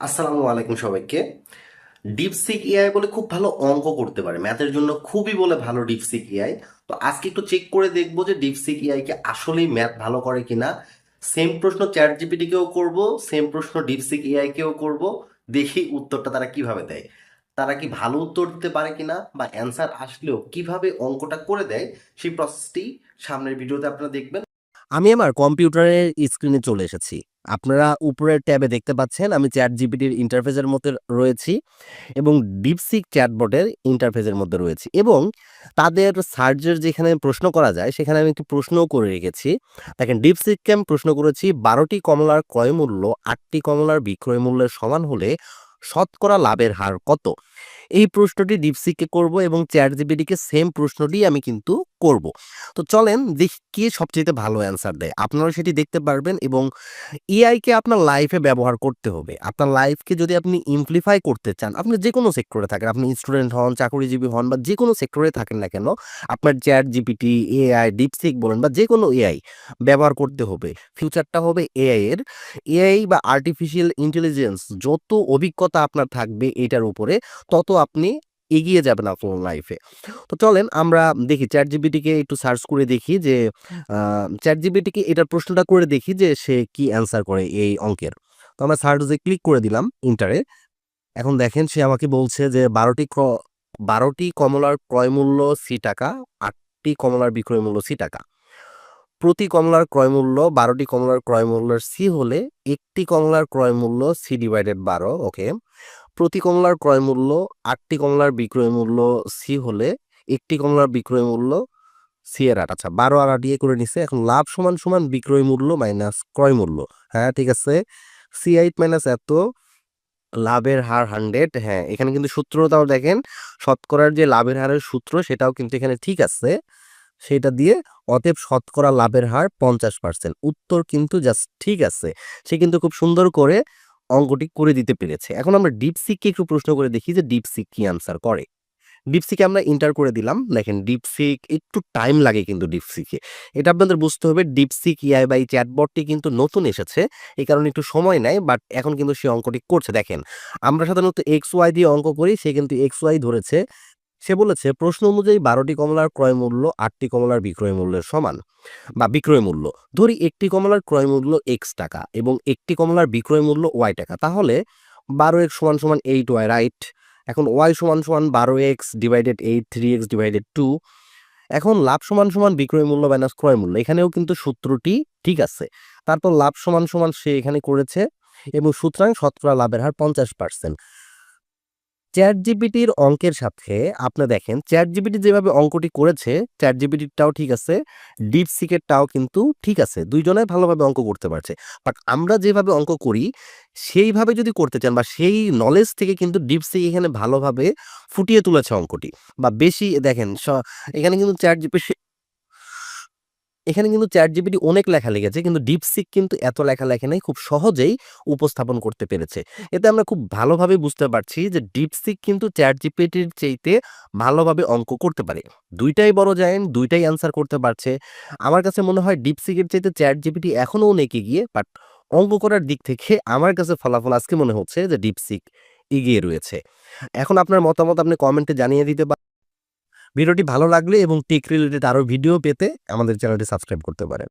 আসসালামু আলাইকুম সবাইকে। ডিপসিক এআই বলে খুব ভালো অঙ্ক করতে পারে ম্যাথের জন্য খুবই বলে ভালো ডিপসিক এআই তো আজকে একটু চেক করে দেখব যে ডিপসিক এআই কে আসলেই ম্যাথ ভালো করে কিনা। সেম প্রশ্ন চ্যাট জিপিটি কেও করব সেম প্রশ্ন ডিপসিক এআই কেও করব, দেখি উত্তরটা তারা কীভাবে দেয়। তারা কি ভালো উত্তর দিতে পারে কিনা বা অ্যান্সার আসলেও কীভাবে অঙ্কটা করে দেয়, সেই প্রসেসটি সামনের ভিডিওতে আপনারা দেখবেন। আমি আমার কম্পিউটারের স্ক্রিনে চলে এসেছি। আপনারা উপরের ট্যাবে দেখতে পাচ্ছেন, আমি চ্যাট জিপিটির ইন্টারফেসের মধ্যে রয়েছি এবং ডিপসিক চ্যাটবটের ইন্টারফেসের মধ্যে রয়েছি এবং তাদের সার্চের যেখানে প্রশ্ন করা যায়, সেখানে আমি একটি প্রশ্নও করে রেখেছি। দেখেন ডিপসিককে আমি প্রশ্ন করেছি, বারোটি কমলার ক্রয় মূল্য, আটটি কমলার বিক্রয় মূল্যের সমান হলে শতকরা লাভের হার কত? এই প্রশ্নটি ডিপসিককে করব এবং চ্যাট জিপিটিকে সেম প্রশ্নটি আমি কিন্তু করব। তো চলেন দেখি কে সবচেয়ে ভালো অ্যান্সার দেয়। আপনারা সেটি দেখতে পারবেন এবং এআইকে আপনার লাইফে ব্যবহার করতে হবে। আপনার লাইফকে যদি আপনি ইমপ্লিফাই করতে চান, আপনি যে কোনো সেক্টরে থাকেন, আপনি স্টুডেন্ট হন, চাকরিজীবী হন বা যে কোনো সেক্টরে থাকেন না কেন, আপনার চ্যাট জিপিটি এআই ডিপসিক বলেন বা যে কোনো এআই ব্যবহার করতে হবে। ফিউচারটা হবে এআই এর। এআই বা আর্টিফিশিয়াল ইন্টেলিজেন্স যত অভিজ্ঞতা আপনার থাকবে এটার উপরে, তত আপনি এগিয়ে যাবেন আপনার লাইফে তো চলেন আমরা দেখি চ্যাট জিবিটিকে একটু সার্চ করে দেখি যে চ্যাট জিবিটিকে এটার প্রশ্নটা করে দেখি যে, সে কি অ্যান্সার করে এই অঙ্কের। তো আমরা সার্চে ক্লিক করে দিলাম ইন্টারে এখন দেখেন, সে আমাকে বলছে যে, বারোটি বারোটি কমলার ক্রয় মূল্য সি টাকা, আটটি কমলার বিক্রয় মূল্য সি টাকা। প্রতি কমলার ক্রয় মূল্য, বারোটি কমলার ক্রয় মূল্যের সি হলে একটি কমলার ক্রয় মূল্য সি ডিভাইডেড বারো ওকে প্রতি কমলার ক্রয় মূল্য আটটি কমলার বিক্রয় মূল্য সি হলে একটি কমলার বিক্রয় মূল্য সি এর আট। আচ্ছা বারো আর আট দিয়ে করে নিছে, এখন লাভ সমান সমান বিক্রয় মূল্য মাইনাস ক্রয় মূল্য। হ্যাঁ ঠিক আছে? সি এইট মাইনাস এত, লাভের হার হান্ড্রেড হ্যাঁ এখানে কিন্তু সূত্রটাও দেখেন, শতকরার যে লাভের হারের সূত্র সেটাও কিন্তু এখানে ঠিক আছে। সেটা দিয়ে অতএব শতকরা লাভের হার পঞ্চাশ পার্সেন্ট উত্তর কিন্তু জাস্ট ঠিক আছে। সে কিন্তু খুব সুন্দর করে অঙ্কটি করে দিতে পেরেছে। এখন আমরা ডিপসিককে একটু প্রশ্ন করে দেখি যে ডিপসিক কি আনসার করে। ডিপসিকে আমরা ইন্টার করে দিলাম। দেখেন ডিপসিক, একটু টাইম লাগে কিন্তু ডিপসিকে। এটা আপনাদের বুঝতে হবে, ডিপসিক ইয়াই বা এই চ্যাটবটটি কিন্তু নতুন এসেছে। এই কারণে একটু সময় নেয় বাট এখন কিন্তু সে অঙ্কটি করছে। দেখেন, আমরা সাধারণত এক্স ওয়াই দিয়ে অঙ্ক করি, সে কিন্তু এক্স ওয়াই ধরেছে। সে বলেছে, প্রশ্ন অনুযায়ী বারোটি কমলার ক্রয় মূল্য আটটি কমলার বিক্রয় মূল্যের সমান বা বিক্রয় মূল্য। ধরি একটি কমলার ক্রয় মূল্য এক্স টাকা এবং একটি কমলার বিক্রয় মূল্য ওয়াই টাকা। তাহলে বারো এক্স সমান সমান এইট ওয়াই রাইট এখন ওয়াই সমান সমান বারো x divided eight three x divided two এখন লাভ সমান সমান বিক্রয় মূল্য মাইনাস ক্রয় মূল্য, এখানেও কিন্তু সূত্রটি ঠিক আছে। তারপর লাভ সমান সমান সে এখানে করেছে এবং সুতরাং শতকরা লাভের হার পঞ্চাশ পার্সেন্ট চ্যাট জিপিটির অঙ্কের সাথে আপনি দেখেন চ্যাট জিপিটি যেভাবে অঙ্কটি করেছে চ্যাট জিপিটিরটাও ঠিক আছে ডিপ সিকেটটাও কিন্তু ঠিক আছে। দুইজনে ভালোভাবে অঙ্ক করতে পারছে। বাট আমরা যেভাবে অঙ্ক করি, সেইভাবে যদি করতে চান বা সেই নলেজ থেকে কিন্তু ডিপ সিক এখানে ভালোভাবে ফুটিয়ে তুলেছে অঙ্কটি। বা বেশি দেখেন এখানে কিন্তু চ্যাট জিপিটি এখানে কিন্তু চ্যাট জিপিটি অনেক লেখা লেগেছে কিন্তু ডিপসিক কিন্তু এত লেখা লেখে নাই, খুব সহজেই উপস্থাপন করতে পেরেছে। এতে আমরা খুব ভালোভাবে বুঝতে পারছি যে ডিপসিক কিন্তু চ্যাট জিপিটির চাইতে ভালোভাবে অঙ্ক করতে পারে। দুইটাই বড় জায়েন্ট দুইটাই অ্যান্সার করতে পারছে। আমার কাছে মনে হয় ডিপসিকের চাইতে চ্যাট জিপিটি এখনও অনেক এগিয়ে বাট অঙ্ক করার দিক থেকে আমার কাছে ফলাফল আজকে মনে হচ্ছে যে ডিপসিক এগিয়ে রয়েছে। এখন আপনার মতামত আপনি কমেন্টে জানিয়ে দিতে পারেন ভিডিওটি ভালো লাগলে এবং টেক রিলেটেড আরও ভিডিও পেতে আমাদের চ্যানেলটি সাবস্ক্রাইব করতে পারেন।